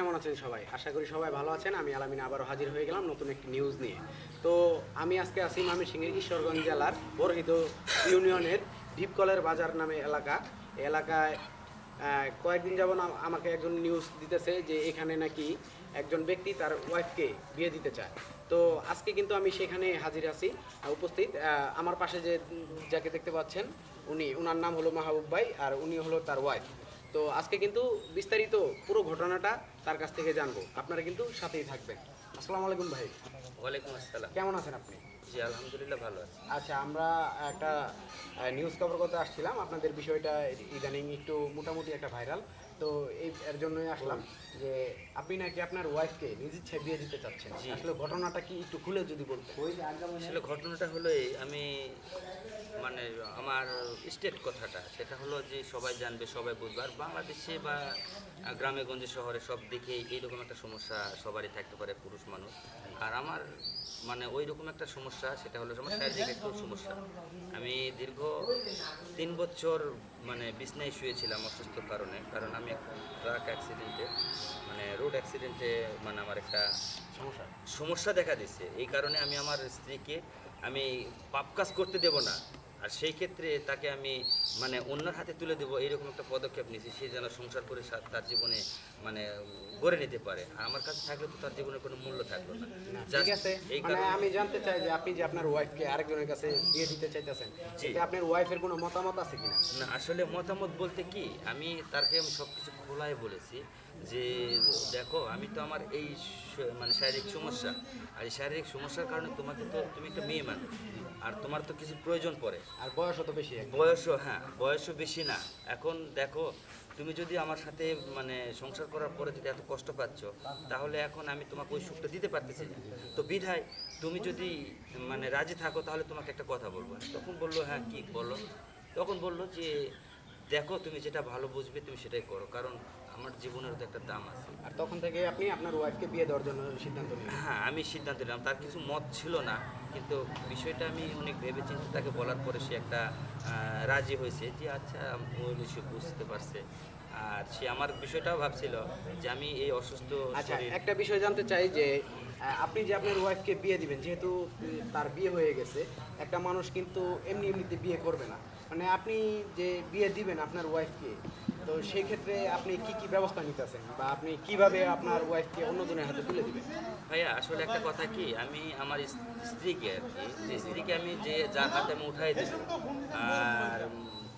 কেমন আছেন সবাই? আশা করি সবাই ভালো আছেন। আমি আলামিন আবারও হাজির হয়ে গেলাম নতুন একটি নিউজ নিয়ে। তো আমি আজকে আছি ময়মনসিংহের ঈশ্বরগঞ্জ জেলার বরহিত ইউনিয়নের ডিপকলের বাজার নামে এলাকা। এলাকায় কয়েকদিন যাব আমাকে একজন নিউজ দিতেছে যে এখানে নাকি একজন ব্যক্তি তার ওয়াইফকে বিয়ে দিতে চায়। তো আজকে কিন্তু আমি সেখানে হাজির আছি উপস্থিত। আমার পাশে যে, যাকে দেখতে পাচ্ছেন, উনি ওনার নাম হলো মাহবুব ভাই আর উনি হলো তার ওয়াইফ তো আজকে কিন্তু বিস্তারিত পুরো ঘটনাটা তার কাছ থেকে জানব। আপনারা কিন্তু সাথেই থাকবেন। আসসালামু আলাইকুম ভাই। ওয়ালাইকুম আসসালাম। কেমন আছেন আপনি? জি আলহামদুলিল্লাহ ভালো আছি। আচ্ছা আমরা একটা নিউজ কভার করতে আসছিলাম। আপনাদের বিষয়টা ইদানিং একটু মোটামুটি একটা ভাইরাল তো এই এর জন্যই আসলাম যে আপনি নাকি আপনার ওয়াইফকে নিজ ইচ্ছায় বিয়ে দিতে চাচ্ছেন। আসলে ঘটনাটা কি একটু খুলে যদি বলতেন। আসলে ঘটনাটা হলো এই আমি মানে আমার স্টেট কথাটা সেটা হলো যে সবাই জানবে সবাই বুঝবে। আর বাংলাদেশে বা গ্রামে গঞ্জে শহরে সব দিকে এইরকম একটা সমস্যা সবারই থাকতে পারে পুরুষ মানুষ। আর আমার মানে ওই রকম একটা সমস্যা সেটা হলো আমার শারীরিক একটু সমস্যা। আমি দীর্ঘ তিন বছর মানে বিছনায় শুয়েছিলাম অসুস্থ কারণে কারণ আমি ট্রাক অ্যাক্সিডেন্টে মানে রোড অ্যাক্সিডেন্টে মানে আমার একটা সমস্যা? সমস্যা দেখা দিচ্ছে। এই কারণে আমি আমার স্ত্রীকে আমি পাপ কাজ করতে দেব না। আর সেই ক্ষেত্রে তাকে আমি মানে অন্যের হাতে তুলে দেবো এইরকম একটা পদক্ষেপ নিয়েছি সে যেন সংসার করে তার জীবনে মানে গড়ে নিতে পারে। আর আমার কাছে থাকলে তো তার জীবনে কোনো মূল্য থাকল না। ঠিক আছে। এই মানে কারণে আমি জানতে চাই যে আপনি যে আপনার ওয়াইফকে আরেকজনের কাছে দিয়ে দিতে চাইতেছেন আপনার ওয়াইফের কোনো মতামত আছে কিনা? না আসলে মতামত বলতে কি আমি তাকে আমি সব কিছু খোলায় বলেছি। যে দেখো আমি তো আমার এই মানে শারীরিক সমস্যা। আর এই শারীরিক সমস্যার কারণে তোমাকে তো তুমি একটা মেয়ে মানুষ। আর তোমার তো কিছু প্রয়োজন পড়ে। আর বয়সও তো বেশি বয়সও হ্যাঁ বয়সও বেশি না। এখন দেখো তুমি যদি আমার সাথে মানে সংসার করার পরে যদি এত কষ্ট পাচ্ছ তাহলে এখন আমি তোমাকে ওই সুখটা দিতে পারতেছি না। তো বিধায় তুমি যদি মানে রাজি থাকো তাহলে তোমাকে একটা কথা বলব। তখন বলল হ্যাঁ কি বলো? তখন বলল যে দেখো তুমি যেটা ভালো বুঝবে তুমি সেটাই করো। কারণ আমার জীবনের তো একটা দাম আছে। আর তখন থেকে আপনি আপনার ওয়াইফকে বিয়ে দেওয়ার জন্য সিদ্ধান্ত নিলেন? হ্যাঁ আমি সিদ্ধান্ত নিলাম। তার কিছু মত ছিল না কিন্তু বিষয়টা আমি অনেক ভেবে চিন্তে তাকে বলার পরে সে একটা রাজি হয়েছে যে আচ্ছা সে বুঝতে পারছে। আর সে আমার বিষয়টাও ভাবছিল যে আমি এই অসুস্থ আচ্ছা একটা বিষয় জানতে চাই যে আপনি যে আপনার ওয়াইফকে বিয়ে দিবেন যেহেতু তার বিয়ে হয়ে গেছে একটা মানুষ কিন্তু এমনি এমনিতে বিয়ে করবে না। মানে আপনি যে বিয়ে দিবেন আপনার ওয়াইফকে তো সেই ক্ষেত্রে আপনি কি কি ব্যবস্থা নিতেছেন? বা আপনি কীভাবে আপনার ওয়াইফকে অন্যজনের হাতে তুলে দিবেন? ভাইয়া আসলে একটা কথা কি? আমি আমার স্ত্রীকে আর কি স্ত্রীকে আমি যে যার হাতে আমি উঠাই দেবো আর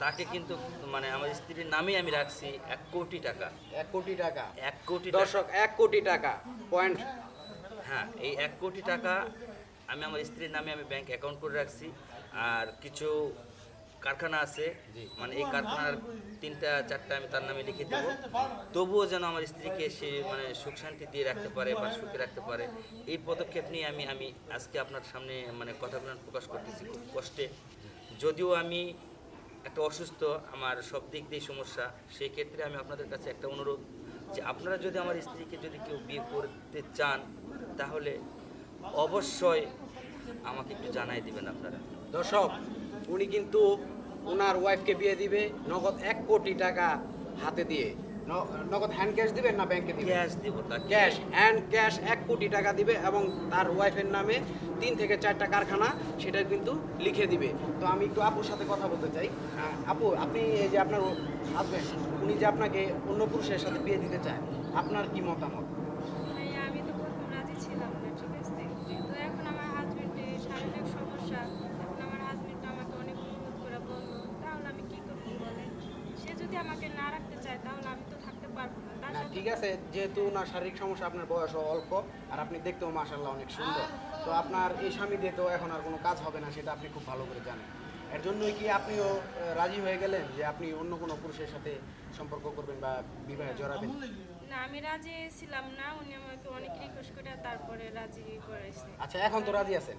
তাকে কিন্তু মানে আমার স্ত্রীর নামে আমি রাখছি এক কোটি টাকা। এক কোটি টাকা? এক কোটি দর্শক এক কোটি টাকা। পয়েন্ট হ্যাঁ এই এক কোটি টাকা আমি আমার স্ত্রীর নামে আমি ব্যাংক অ্যাকাউন্ট করে রাখছি আর কিছু কারখানা আছে মানে এই কারখানার তিনটা চারটা আমি তার নামে লিখে দেবো। তবুও যেন আমার স্ত্রীকে সে মানে সুখ শান্তি দিয়ে রাখতে পারে বা সুখে রাখতে পারে এই পদক্ষেপ নিয়ে আমি আমি আজকে আপনার সামনে মানে কথাগুলো প্রকাশ করতেছি খুব কষ্টে। যদিও আমি একটা অসুস্থ আমার সব দিক দিয়ে সমস্যা সেই ক্ষেত্রে আমি আপনাদের কাছে একটা অনুরোধ যে আপনারা যদি আমার স্ত্রীকে যদি কেউ বিয়ে করতে চান তাহলে অবশ্যই আমাকে একটু জানাই দিবেন আপনারা। দর্শক উনি কিন্তু ওনার ওয়াইফকে বিয়ে দিবে নগদ এক কোটি টাকা হাতে দিয়ে। নগদ হ্যান্ড ক্যাশ দিবেন না ব্যাংকে দিবেন ক্যাশ দিব ক্যাশ হ্যান্ড ক্যাশ এক কোটি টাকা দিবে এবং তার ওয়াইফের নামে তিন থেকে চারটা কারখানা সেটা কিন্তু লিখে দিবে। তো আমি একটু আপুর সাথে কথা বলতে চাই। আপু আপনি এই যে আপনার হাজবেন্ড উনি যে আপনাকে অন্য পুরুষের সাথে বিয়ে দিতে চায় আপনার কি মতামত? আমি তো ছিলাম না ঠিক আছে তো এখন আমার হাজবেন্ডের শারীরিক সমস্যা এখন আমার হাজবেন্ড আমাকে অনেক অনুরোধ করে বলল তাহলে আমি কি করব বলেন সে যদি আমাকে না রাখতে চায় তাহলে আমি তো থাকতে পারব না। তার না সাথে ঠিক আছে যেহেতু ওনার শারীরিক সমস্যা আপনার বয়স অল্প আর আপনি দেখতেও মাসাল্লাহ অনেক সুন্দর। তো আপনার এই স্বামী দিয়ে তো এখন আর কোনো কাজ হবে না সেটা আপনি খুব ভালো করে জানেন। এর জন্যই কি আপনিও আহ, রাজি হয়ে গেলেন যে আপনি অন্য কোনো পুরুষের সাথে সম্পর্ক করবেন বা বিবাহে জড়াবেন? না আমি রাজি ছিলাম না উনি আমাকে অনেক রিকোয়েস্ট করে তারপরে রাজি করেছে আচ্ছা এখন তো রাজি আছেন?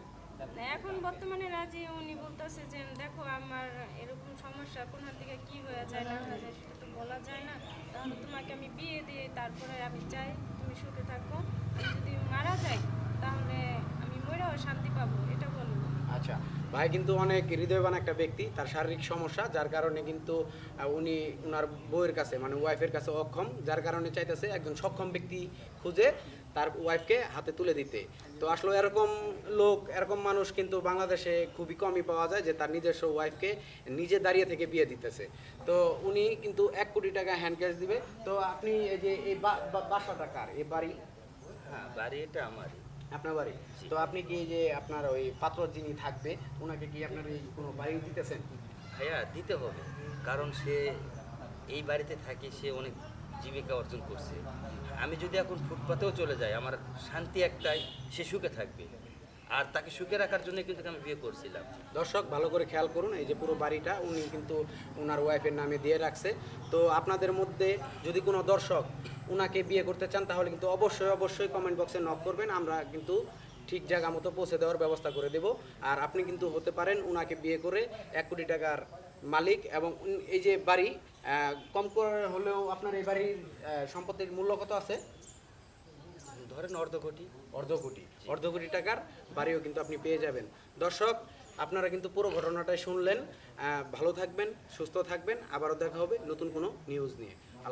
এখন বর্তমানে রাজি, উনি বলতেছে যে, দেখো আমার এরকম সমস্যা কোন থেকে কি হয়ে যায়, না হয়ে যায়, সেটা তো বলা যায় না। তাহলে তোমাকে আমি বিয়ে দিয়ে তারপরে আমি চাই, তুমি সুখে থাকো। যদি মারা যাই, তাহলে আমি মরেও শান্তি পাবো, এটা বলব। আচ্ছা ভাই কিন্তু অনেক হৃদয়বান একটা ব্যক্তি, তার শারীরিক সমস্যা, যার কারণে কিন্তু উনি ওনার বউয়ের কাছে মানে ওয়াইফের কাছে অক্ষম, যার কারণে চাইতেছে একজন সক্ষম ব্যক্তি খুঁজে। তার ওয়াইফকে হাতে তুলে দিতে। তো আসলে এরকম লোক এরকম মানুষ কিন্তু বাংলাদেশে খুবই কমই পাওয়া যায় যে তার নিজস্ব ওয়াইফকে নিজে দাঁড়িয়ে থেকে বিয়ে দিতেছে। তো উনি কিন্তু এক কোটি টাকা হ্যান্ড ক্যাশ দিবে। তো আপনি এই যে এই বাসাটা কার? এই বাড়ি? হ্যাঁ বাড়ি এটা আমারই। আপনার বাড়ি? তো আপনি কি যে আপনার ওই পাত্র যিনি থাকবে ওনাকে কি আপনার এই কোনো বাড়ি দিতেছেন? ভাইয়া দিতে হবে। কারণ সে এই বাড়িতে থাকে সে অনেক জীবিকা অর্জন করছে। আমি যদি এখন ফুটপাতেও চলে যাই, আমার শান্তি একটাই, সে সুখে থাকবে। আর তাকে সুখে রাখার জন্য কিন্তু আমি বিয়ে করছিলাম। দর্শক, ভালো করে খেয়াল করুন, এই যে পুরো বাড়িটা উনি কিন্তু ওনার ওয়াইফের নামে দিয়ে রাখছে। তো আপনাদের মধ্যে যদি কোনো দর্শক ওনাকে বিয়ে করতে চান, তাহলে কিন্তু অবশ্যই অবশ্যই কমেন্ট বক্সে নক করবেন। আমরা কিন্তু ঠিক জায়গা মতো পৌঁছে দেওয়ার ব্যবস্থা করে দেব। আর আপনি কিন্তু হতে পারেন ওনাকে বিয়ে করে এক কোটি টাকার মালিক এবং এই যে বাড়ি কম করে হলেও আপনার এই বাড়ির সম্পত্তির মূল্য কত আছে? ধরেন অর্ধ কোটি অর্ধ কোটি অর্ধ কোটি টাকার বাড়িও কিন্তু আপনি পেয়ে যাবেন। দর্শক আপনারা কিন্তু পুরো ঘটনাটাই শুনলেন। ভালো থাকবেন সুস্থ থাকবেন। আবারও দেখা হবে নতুন কোনো নিউজ নিয়ে।